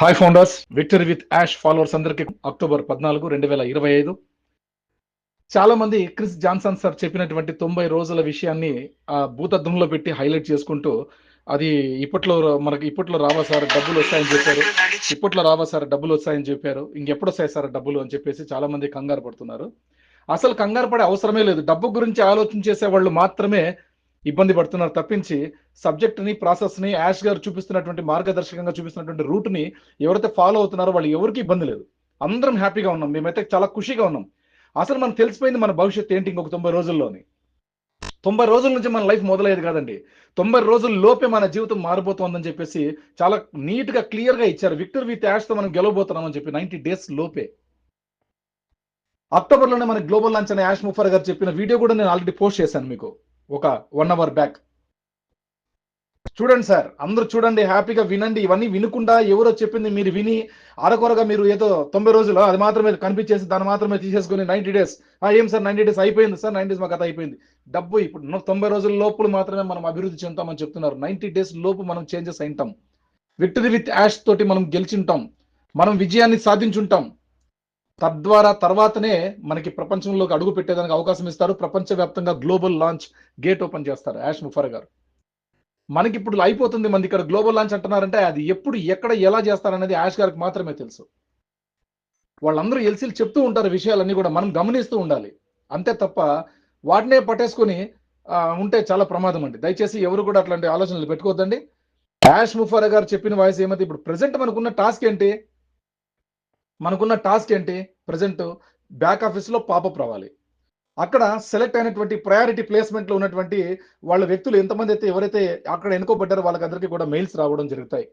Hi founders victory with Ash followers అందరికి October పద్నాలుగు రెండు వేల ఇరవై ఐదు. చాలా మంది క్రిస్ జాన్సన్ సార్ చెప్పినటువంటి తొంభై రోజుల విషయాన్ని ఆ భూతద్దంలో పెట్టి హైలైట్ చేసుకుంటూ అది ఇప్పట్లో మనకి ఇప్పట్లో రావా సార్ డబ్బులు వస్తాయని చెప్పారు. ఇప్పట్లో రావా సార్ డబ్బులు వస్తాయని చెప్పారు. ఇంకెప్పుడు వస్తాయి సార్ డబ్బులు అని చెప్పేసి చాలా మంది కంగారు పడుతున్నారు. అసలు కంగారు పడే అవసరమే లేదు. డబ్బు గురించి ఆలోచన చేసే వాళ్ళు మాత్రమే ఇబ్బంది పడుతున్నారు తప్పించి సబ్జెక్ట్ని యాష్ గారు చూపిస్తున్నటువంటి మార్గదర్శకంగా చూపిస్తున్నటువంటి రూట్ని ఎవరైతే ఫాలో అవుతున్నారో వాళ్ళు ఎవరికి ఇబ్బంది లేదు. అందరం హ్యాపీగా ఉన్నాం. మేమైతే చాలా ఖుషిగా ఉన్నాం. అసలు మనం తెలిసిపోయింది మన భవిష్యత్తు ఏంటి ఇంకొక తొంభై రోజుల్లోని? తొంభై రోజుల నుంచి మన లైఫ్ మొదలయ్యేది కాదండి. తొంభై రోజుల లోపే మన జీవితం మారిపోతుందని చెప్పేసి చాలా నీట్గా ఇచ్చారు. విక్టర్ విత్ యాష్తో మనం గెలవబోతున్నామని చెప్పి నైన్టీ డేస్ లోపే. అక్టోబర్లోనే మన గ్లోబల్ లాంచ్ అనే యాష్ ముఫర్ గారు చెప్పిన వీడియో కూడా నేను ఆల్రెడీ పోస్ట్ చేశాను మీకు. ఒక వన్ అవర్ బ్యాక్ చూడండి సార్ అందరూ చూడండి హ్యాపీగా వినండి. ఇవన్నీ వినకుండా ఎవరో చెప్పింది మీరు విని అరకొరగా మీరు ఏదో తొంభై రోజులు అది మాత్రమే కనిపించేసి దాన్ని మాత్రమే తీసేసుకుని నైన్టీ డేస్ ఏం సార్ నైన్టీ డేస్ అయిపోయింది సార్ నైన్టీ డేస్ మా కథ అయిపోయింది. డబ్బు ఇప్పుడు తొంభై రోజుల లోపల మాత్రమే మనం అభివృద్ధి చెందుతామని చెప్తున్నారు. నైన్టీ డేస్ లోపు మనం చేంజెస్ అయింటాం విక్టరీ విత్ యాష్ తోటి మనం గెలిచింటాం మనం విజయాన్ని సాధించుంటాం తద్వారా తర్వాతనే మనకి ప్రపంచంలోకి అడుగు పెట్టేదానికి అవకాశం ఇస్తారు. ప్రపంచవ్యాప్తంగా గ్లోబల్ లాంచ్ గేట్ ఓపెన్ చేస్తారు యాష్ ముఫర్ గారు. మనకి ఇప్పుడు అయిపోతుంది మంది ఇక్కడ గ్లోబల్ లాంచ్ అంటున్నారంటే అది ఎప్పుడు ఎక్కడ ఎలా చేస్తారనేది యాష్ గారికి మాత్రమే తెలుసు. వాళ్ళందరూ ఎల్సీలు చెప్తూ ఉంటారు విషయాలన్నీ కూడా మనం గమనిస్తూ ఉండాలి. అంతే తప్ప వాటినే పట్టేసుకొని ఉంటే చాలా ప్రమాదం అండి. దయచేసి ఎవరు కూడా అట్లాంటి ఆలోచనలు పెట్టుకోవద్దండి. యాష్ ముఫారా గారు చెప్పిన వాయిస్ ఏమైతే ఇప్పుడు ప్రజెంట్ మనకున్న టాస్క్ ఏంటి? మనకున్న టాస్క్ ఏంటి? ప్రజెంట్ బ్యాక్ ఆఫీస్లో పాపప్ రావాలి. అక్కడ సెలెక్ట్ అయినటువంటి ప్రయారిటీ ప్లేస్మెంట్లో ఉన్నటువంటి వాళ్ళ వ్యక్తులు ఎంతమంది అయితే ఎవరైతే అక్కడ ఎన్నుకోబడ్డారో వాళ్ళకందరికీ కూడా మెయిల్స్ రావడం జరుగుతాయి.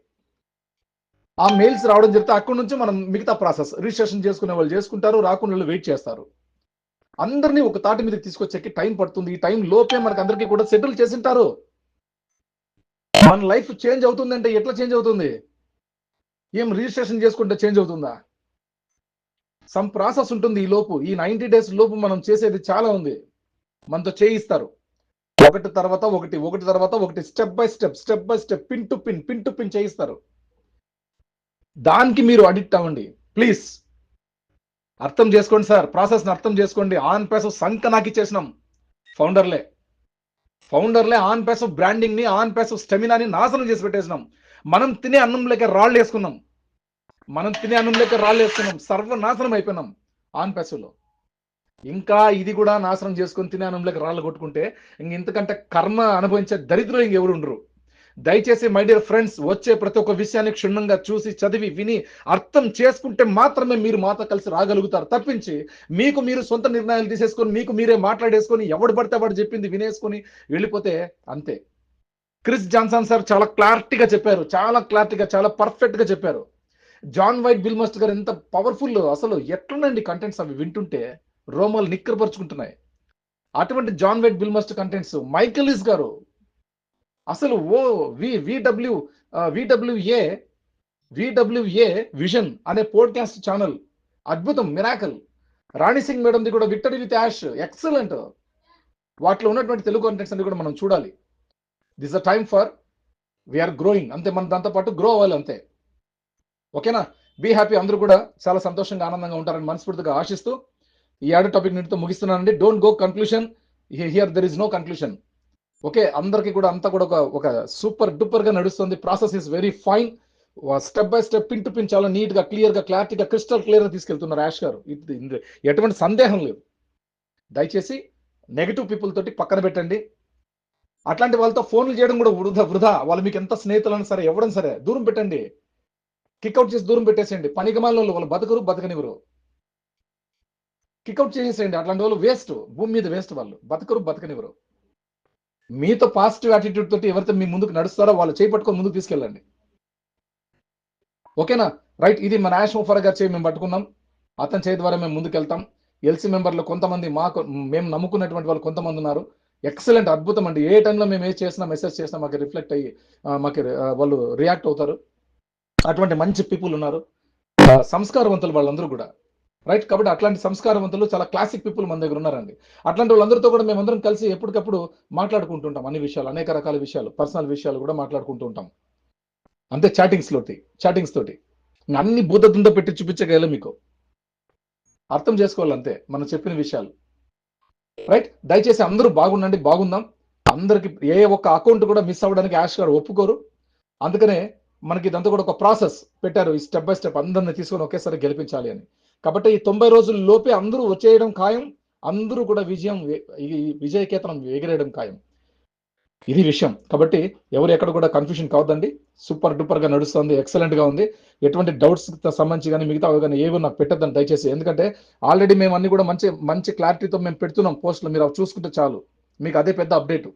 ఆ మెయిల్స్ రావడం జరిగితే అక్కడి నుంచి మనం మిగతా ప్రాసెస్ రిజిస్ట్రేషన్ చేసుకునే వాళ్ళు చేసుకుంటారు రాకుండా వాళ్ళు వెయిట్ చేస్తారు. అందరినీ ఒక తాటి మీద తీసుకొచ్చేకి టైం పడుతుంది. ఈ టైం లోపే మనకి అందరికీ కూడా సెటిల్ చేసింటారు. మన లైఫ్ చేంజ్ అవుతుంది అంటే ఎట్లా చేంజ్ అవుతుంది? ఏం రిజిస్ట్రేషన్ చేసుకుంటే చేంజ్ అవుతుందా? సమ్ ప్రాసెస్ ఉంటుంది ఈ లోపు. ఈ నైన్టీ డేస్ లోపు మనం చేసేది చాలా ఉంది. మనతో చేయిస్తారు. ఒకటి తర్వాత ఒకటి ఒకటి తర్వాత ఒకటి step by step step by step pin to pin pin to pin చేయిస్తారు. దానికి మీరు అడిక్ట్ అవ్వండి. ప్లీజ్ అర్థం చేసుకోండి సార్. ప్రాసెస్ని అర్థం చేసుకోండి. ఆన్ పేస్ సంక నాకు ఇచ్చేసినాం. ఫౌండర్లే ఫౌండర్లే ఆన్ పేస్ బ్రాండింగ్ని ఆన్ పేస్ స్టెమినాని నాశనం చేసి పెట్టేసినాం. మనం తినే అన్నం లేక రాళ్ళు వేసుకున్నాం. మనం తినే అన్నం లేక రాళ్ళు సర్వనాశనం అయిపోయినాం ఆన్ పెసలో ఇంకా ఇది కూడా నాశనం చేసుకొని తినే అన్నం లేక రాళ్ళు కొట్టుకుంటే ఇంక ఇంతకంటే కర్మ అనుభవించే దరిద్రులు ఇంకెవరు ఉండరు. దయచేసి మై డియర్ ఫ్రెండ్స్ వచ్చే ప్రతి ఒక్క విషయాన్ని క్షుణ్ణంగా చూసి చదివి విని అర్థం చేసుకుంటే మాత్రమే మీరు మాతో కలిసి రాగలుగుతారు. తప్పించి మీకు మీరు సొంత నిర్ణయాలు తీసేసుకొని మీకు మీరే మాట్లాడేసుకొని ఎవడు పడితే వాడు చెప్పింది వినేసుకొని వెళ్ళిపోతే అంతే. క్రిస్ జాన్సన్ సార్ చాలా క్లారిటీగా చెప్పారు. చాలా క్లారిటీగా చాలా పర్ఫెక్ట్గా చెప్పారు. జాన్ వైట్ బిల్ బిల్మస్ట్ గారు ఎంత పవర్ఫుల్ అసలు ఎట్లున్నాయండి కంటెంట్స్ అవి వింటుంటే? రోమాలు నిక్కరపరుచుకుంటున్నాయి. అటువంటి జాన్ వైట్ బిల్ బిల్మస్ట్ కంటెంట్స్ మైకెలిస్ గారు. అసలు ఓ V V W V W A V W A vision అనే పోడ్కాస్ట్ ఛానల్ అద్భుతం మిరాకల్ రాణి సింగ్ మేడంది కూడా విక్టరీ విత్ యాష్ ఎక్సలెంట్ వాటిలో ఉన్నటువంటి తెలుగు కంటెంట్స్ అన్ని కూడా మనం చూడాలి. This a time for we're growing అంతే మనం దాంతో పాటు గ్రో అవ్వాలి అంతే. ఓకేనా? బీ హ్యాపీ అందరూ కూడా చాలా సంతోషంగా ఆనందంగా ఉంటారని మనస్ఫూర్తిగా ఆశిస్తూ ఈ ఆడు టాపిక్ నీటితో ముగిస్తున్నానండి. Don't go conclusion here there is no conclusion okay అందరికీ కూడా అంతా కూడా ఒక ఒక సూపర్ డూపర్గా నడుస్తుంది. Process is very fine step by step pin to pin చాలా నీట్గా క్లియర్గా క్లారిటీగా క్రిస్టల్ క్లియర్గా తీసుకెళ్తున్నారు యాష్ గారు. ఎటువంటి సందేహం లేదు. దయచేసి నెగిటివ్ పీపుల్ తోటి పక్కన పెట్టండి. అట్లాంటి వాళ్ళతో ఫోన్లు చేయడం కూడా వృధా వృధా. వాళ్ళు మీకు ఎంత స్నేహితులైనా సరే ఎవడైనా సరే దూరం పెట్టండి. కిక్అవుట్ చేసి దూరం పెట్టేసేయండి. పనికిమాల వాళ్ళు బతకరు బతకనివ్వరు. కిక్అవుట్ చేసేయండి. అట్లాంటి వాళ్ళు వేస్ట్ భూమి మీద వేస్ట్ వాళ్ళు. బతకరు బతకనివ్వరు. మీతో పాజిటివ్ యాటిట్యూడ్ తోటి ఎవరితో మీ ముందుకు నడుస్తారో వాళ్ళు చేపట్టుకొని ముందుకు తీసుకెళ్ళండి. ఓకేనా రైట్ ఇది మన యాష్ ముఫర్ గారు చేయి మేము పట్టుకున్నాం. అతని చేయి ద్వారా మేము ముందుకెళ్తాం. ఎల్సీ మెంబర్లు కొంతమంది మాకు మేము నమ్ముకున్నటువంటి వాళ్ళు కొంతమంది ఉన్నారు. ఎక్సలెంట్ అద్భుతం అండి. ఏ టైంలో మేము ఏ చేసినా మెసేజ్ చేసినా మాకు రిఫ్లెక్ట్ అయ్యి మాకు వాళ్ళు రియాక్ట్ అవుతారు. అటువంటి మంచి పీపుల్ ఉన్నారు. సంస్కారవంతులు వాళ్ళందరూ కూడా. రైట్ కాబట్టి అట్లాంటి సంస్కారవంతులు చాలా క్లాసిక్ పీపుల్ మన దగ్గర ఉన్నారండి. అట్లాంటి వాళ్ళందరితో కూడా మేమందరం కలిసి ఎప్పటికప్పుడు మాట్లాడుకుంటుంటాం అన్ని విషయాలు అనేక రకాల విషయాలు పర్సనల్ విషయాలు కూడా మాట్లాడుకుంటూ ఉంటాం అంతే చాటింగ్స్ తోటి చాటింగ్స్ తోటి. అన్ని బూతతుందో పెట్టి చూపించగలం మీకు. అర్థం చేసుకోవాలి అంతే మనం చెప్పిన విషయాలు. రైట్ దయచేసి అందరూ బాగుండండి బాగుందాం. అందరికి ఏ ఒక్క అకౌంట్ కూడా మిస్ అవ్వడానికి యాష్ గారు ఒప్పుకోరు. అందుకనే మనకి ఇదంతా కూడా ఒక ప్రాసెస్ పెట్టారు. ఈ స్టెప్ బై స్టెప్ అందరిని తీసుకొని ఒకేసారి గెలిపించాలి అని. కాబట్టి ఈ తొంభై రోజుల లోపే అందరూ వచ్చేయడం ఖాయం. అందరూ కూడా విజయం ఈ విజయకేతనం ఎగిరేయడం ఖాయం. ఇది విషయం. కాబట్టి ఎవరు ఎక్కడ కూడా కన్ఫ్యూషన్ కావద్దండి. సూపర్ డూపర్గా నడుస్తుంది. ఎక్సలెంట్గా ఉంది. ఎటువంటి డౌట్స్ సంబంధించి కానీ మిగతా కానీ ఏవో నాకు పెట్టద్దని దయచేసి. ఎందుకంటే ఆల్రెడీ మేము అన్ని కూడా మంచి మంచి క్లారిటీతో మేము పెడుతున్నాం. పోస్టులు మీరు అవి చూసుకుంటే చాలు. మీకు అదే పెద్ద అప్డేట్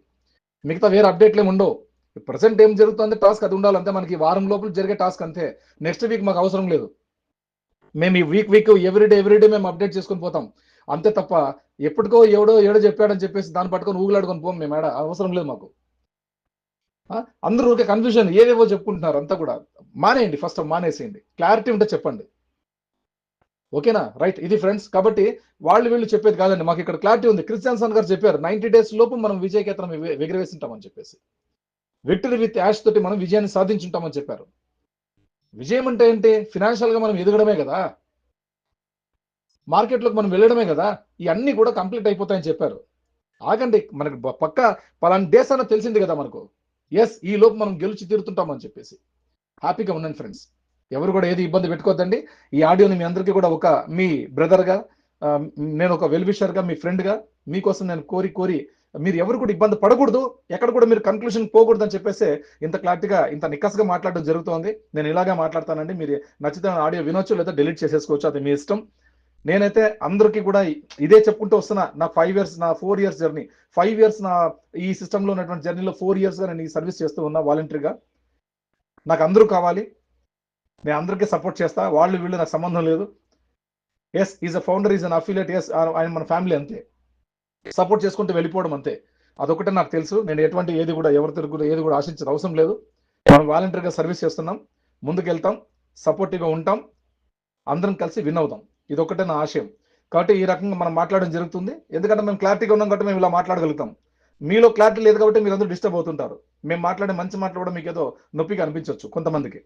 మిగతా వేరే అప్డేట్లు ఏమి ఉండవు. ప్రజెంట్ ఏం జరుగుతుంది? టాస్క్ అది ఉండాలంటే మనకి వారం లోపల జరిగే టాస్క్ అంతే. నెక్స్ట్ వీక్ మాకు అవసరం లేదు. మేము ఈ వీక్ వీక్ ఎవ్రీడే ఎవ్రీడే మేము అప్డేట్ చేసుకుని పోతాం. అంతే తప్ప ఎప్పటికో ఎవడో ఏడో చెప్పాడని చెప్పేసి దాన్ని పట్టుకొని ఊగులాడుకొని పోం మేము. ఏడ అవసరం లేదు మాకు. అందరూ ఒక కన్ఫ్యూజన్ ఏవేవో చెప్పుకుంటున్నారు అంతా కూడా. మానేయండి. ఫస్ట్ మానేసేయండి. క్లారిటీ ఉంటే చెప్పండి. ఓకేనా? రైట్ ఇది ఫ్రెండ్స్ కాబట్టి వాళ్ళు వీళ్ళు చెప్పేది కాదండి. మాకు ఇక్కడ క్లారిటీ ఉంది. క్రిస్టియన్సన్ గారు చెప్పారు నైన్టీ డేస్ లోపు మనం విజయకేతనం ఎగ- ఎగరవేసింటామని చెప్పేసి. విక్టరీ విత్ యాష్ తోటి మనం విజయాన్ని సాధించుంటామని చెప్పారు. విజయం అంటే ఏంటి? ఫినాన్షియల్గా మనం ఎదగడమే కదా. మార్కెట్లోకి మనం వెళ్ళడమే కదా. ఇవన్నీ కూడా కంప్లీట్ అయిపోతాయని చెప్పారు. ఆగండి మనకు పక్క పలానా దేశాన్ని తెలిసింది కదా మనకు. ఎస్ ఈ లోపు మనం గెలిచి తీరుతుంటామని చెప్పేసి. హ్యాపీగా ఉండండి ఫ్రెండ్స్ ఎవరు కూడా ఏది ఇబ్బంది పెట్టుకోవద్దండి ఈ ఆడియోని మీ అందరికీ కూడా ఒక మీ బ్రదర్గా నేను ఒక వెల్విషర్గా మీ ఫ్రెండ్గా మీకోసం నేను కోరి కోరి మీరు ఎవరు కూడా ఇబ్బంది పడకూడదు. ఎక్కడ కూడా మీరు కన్క్లూషన్ పోకూడదు అని చెప్పేసి ఇంత క్లారిటీగా ఇంత నిక్కసగా మాట్లాడడం జరుగుతోంది. నేను ఇలాగే మాట్లాడతానండి. మీరు నచ్చితే ఆడియో వినొచ్చు లేదా డిలీట్ చేసేసుకోవచ్చు. అది మీ ఇష్టం. నేనైతే అందరికీ కూడా ఇదే చెప్పుకుంటూ వస్తున్నా. నా ఫైవ్ ఇయర్స్ నా four years journey five years నా ఈ సిస్టంలో ఉన్నటువంటి జర్నీలో ఫోర్ ఇయర్స్గా నేను ఈ సర్వీస్ చేస్తూ ఉన్నా వాలంటరీగా నాకు అందరూ కావాలి. నేను అందరికీ సపోర్ట్ చేస్తా. వాళ్ళు వీళ్ళు నాకు సంబంధం లేదు. Yes is a founder is an affiliate yes ఆయన మన ఫ్యామిలీ అంతే. సపోర్ట్ చేసుకుంటూ వెళ్ళిపోవడం అంతే. అదొకటే నాకు తెలుసు. నేను ఎటువంటి ఏది కూడా ఎవరితో కూడా ఏది కూడా ఆశించిన అవసరం లేదు. మనం వాలంటీర్గా సర్వీస్ చేస్తున్నాం. ముందుకు వెళ్తాం సపోర్టివ్గా ఉంటాం. అందరం కలిసి విన్ అవుతాం. ఇదొకటే నా ఆశయం. కాబట్టి ఈ రకంగా మనం మాట్లాడడం జరుగుతుంది. ఎందుకంటే మేము క్లారిటీగా ఉన్నాం కాబట్టి మేము ఇలా మాట్లాడగలుగుతాం. మీలో క్లారిటీ లేదు కాబట్టి మీరు అందరూ డిస్టర్బ్ అవుతుంటారు. మేము మాట్లాడే మంచి మాటలు కూడా మీకు ఏదో నొప్పిగా అనిపించవచ్చు కొంతమందికి.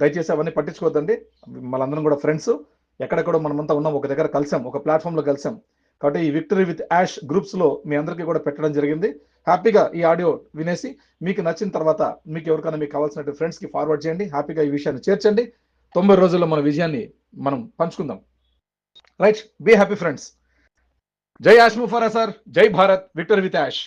దయచేసి అవన్నీ పట్టించుకోవద్దండి. మనందరం కూడా ఫ్రెండ్స్. ఎక్కడెక్కడో మనమంతా ఉన్నాం. ఒక దగ్గర కలిసాం. ఒక ప్లాట్ఫామ్లో కలిసాం. కాబట్టి ఈ విక్టరీ విత్ యాష్ గ్రూప్స్లో మీ అందరికీ కూడా పెట్టడం జరిగింది. హ్యాపీగా ఈ ఆడియో వినేసి మీకు నచ్చిన తర్వాత మీకు ఎవరికైనా మీకు కావాల్సిన ఫ్రెండ్స్కి ఫార్వర్డ్ చేయండి. హ్యాపీగా ఈ విషయాన్ని చేర్చండి తొంభై రోజుల్లో మన విజయాన్ని మనం పంచుకుందాం. రైట్ బీ హ్యాపీ ఫ్రెండ్స్ జై యాష్ ముఫారా సార్. జై భారత్. Victory with ash